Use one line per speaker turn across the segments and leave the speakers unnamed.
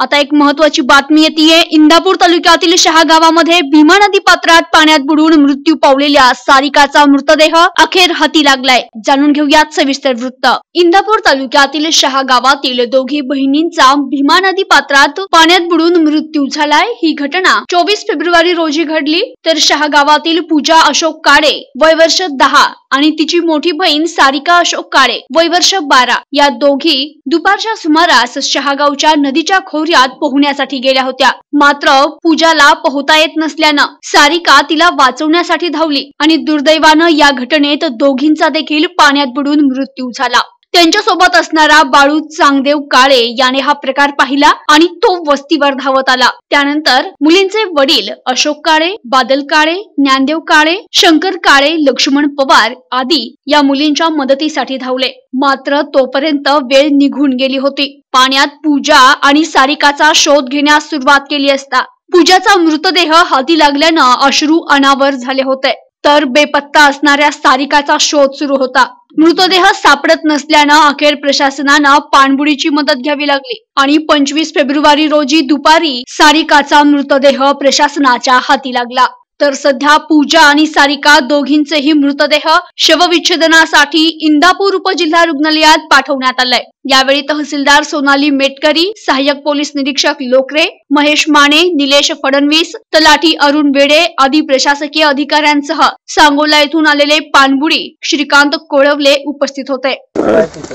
आता एक महत्वाची बातमी येते इंदापूर तालुक्यातील शहा गावामध्ये भीमा नदी पात्रात पाण्यात बुडून मृत्यू पावलेल्या सारिकाचा मृतदेह अखेर हाती लागलाय. जाणून घेऊयात सविस्तर वृत्त. इंदापूर तालुक्यातील शहा गावातील दोघी बहिणींचा भीमा नदी पात्रात पाण्यात बुडून मृत्यू झालाय. ही घटना चोवीस फेब्रुवारी रोजी घडली. तर शहा गावातील पूजा अशोक काळे वय वर्ष दहा आणि तिची मोठी बहीण सारिका अशोक काळे वय वर्ष बारा. या दोघी दुपारच्या सुमारास शहागावच्या नदीच्या खोऱ्यात पोहण्यासाठी गेल्या होत्या. मात्र पूजाला पोहता येत नसल्यानं सारिका तिला वाचवण्यासाठी धावली आणि दुर्दैवानं या घटनेत दोघींचा देखील पाण्यात बुडून मृत्यू झाला. त्यांच्यासोबत असणारा बाळू चांगदेव काळे याने हा प्रकार पाहिला आणि तो वस्तीवर धावत आला. त्यानंतर मुलींचे वडील अशोक काळे बादल काळे ज्ञानदेव काळे शंकर काळे लक्ष्मण पवार आदी या मुलींच्या मदतीसाठी धावले. मात्र तोपर्यंत वेळ निघून गेली होती. पाण्यात पूजा आणि सारिकाचा शोध घेण्यास सुरुवात केली असता. पूजाचा मृतदेह हाती लागल्यानं अश्रू अनावर झाले होते. तर बेपत्ता असणाऱ्या सारिकाचा शोध सुरू होता. मृतदेह सापडत नसल्यानं अखेर प्रशासनानं पाणबुडीची मदत घ्यावी लागली आणि पंचवीस फेब्रुवारी रोजी दुपारी सारिकाचा मृतदेह प्रशासनाच्या हाती लागला. तर सध्या पूजा आणि सारिका दोघींचेही मृतदेह शवविच्छेदनासाठी इंदापूर उपजिल्हा रुग्णालयात पाठवण्यात आलाय. यावेळी तहसीलदार सोनाली मेटकरी सहाय्यक पोलीस निरीक्षक लोकरे महेश माने निलेश फडणवीस तलाठी अरुण वेडे आदी प्रशासकीय अधिकाऱ्यांसह सांगोला येथून आलेले पानबुडी श्रीकांत कोळवले उपस्थित होते.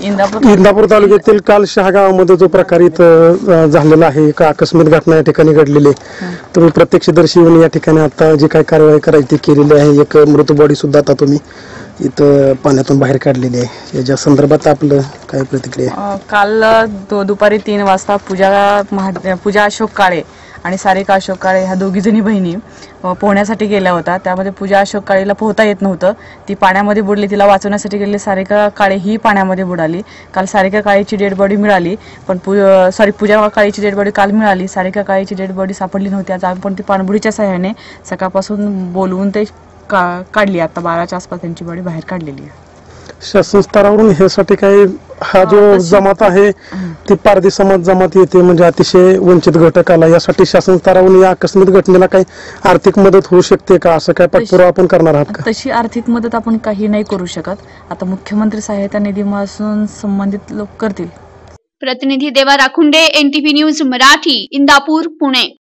इंदापूर
इंदापूर तालुक्यातील काल शहागावामध्ये जो प्रकार इथं झालेला आहे एक आकस्मिक घटना या ठिकाणी घडलेली. तुम्ही प्रत्यक्षदर्शी या ठिकाणी आता जी काय कारवाई करायची ती केलेली आहे. एक मृत बॉडी सुद्धा आता तुम्ही इथं पाण्यातून बाहेर काढलेली आहे. याच्या संदर्भात आपलं काय प्रतिक्रिया
काल दुपारी तीन वाजता पूजा महा पूजा अशोक काळे आणि सारिका अशोक काळे ह्या दोघीजणी बहिणी पोहण्यासाठी गेल्या होत्या. त्यामध्ये पूजा अशोक काळेला पोहता येत नव्हतं. ती पाण्यामध्ये बुडली. तिला वाचवण्यासाठी गेलेली सारिका काळे ही पाण्यामध्ये बुडाली. काल सारिका काळेची डेड बॉडी मिळाली पण पू सॉरी पूजा काळेची डेड बॉडी काल मिळाली. सारिका काळेची डेड बॉडी सापडली नव्हती. आज आपण ती पाणबुडीच्या सहाय्याने सकाळपासून बोलवून ते का काढली. आता बाराच्या आसपास त्यांची बॉडी बाहेर काढलेली आहे.
शासन स्तरावरून ह्यासाठी काही हा जो जमात आहे ती पारधी समाज जमात येते म्हणजे अतिशय वंचित घटक आला यासाठी शासन स्तरावरून या आकस्मिक घटनेला काही आर्थिक मदत होऊ शकते का? असं काय पाठपुरावा आपण करणार आहात का?
तशी आर्थिक मदत आपण काही नाही करू शकत. आता मुख्यमंत्री सहायता निधीपासून संबंधित लोक करतील.
प्रतिनिधी देवा राखुंडे एनटीव्ही न्यूज मराठी इंदापूर पुणे.